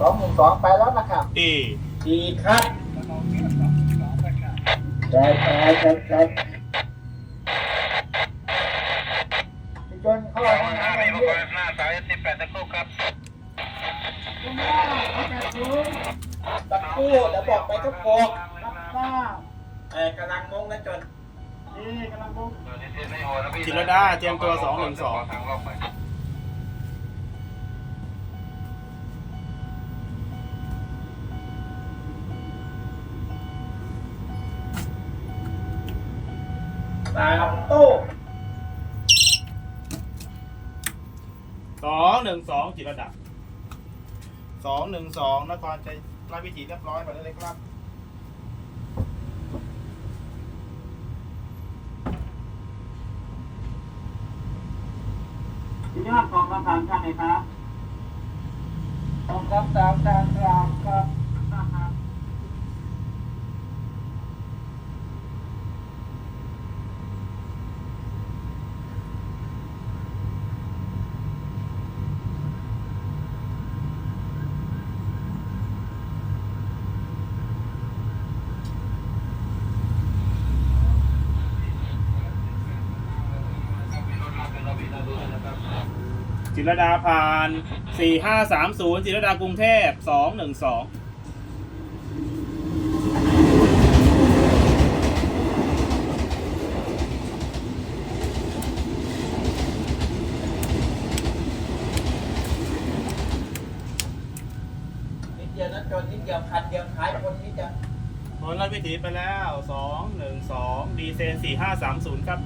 สองหนึ่งสองไปแล้วนะครับเอดีครับใช่ใช่ครับครับพี่จนเข้าห้องน้ำเลยพี่หน้าสายสิบแปดตะคุกครับตะกู้เดี๋ยวบอกไปทุกโกกรับทราบเออกำลังงงนะจนนี่กำลังงงจิรดาเตรียมตัวสองหนึ่งสอง ทางรอบไปตามตู้สองหนึ่งสองจิรดาสองหนึ่งสองนครใจราชวิถีเรียบร้อยไปแล้วเลยครับที่ยอดของคำถามท่านไหนครับของคำถามทางกลางครับนะครับ จิรดาผ่านสี่ห้าสามศูนย์จิรดากรุงเทพสองหนึ่งสองนิดเดียวนะจนนิดเดียวคันเดียวขายคนนิดเดียวผลราชวิถีไปแล้วสองหนึ่งสองดีเซนสี่ห้าสามศูนย์ครับ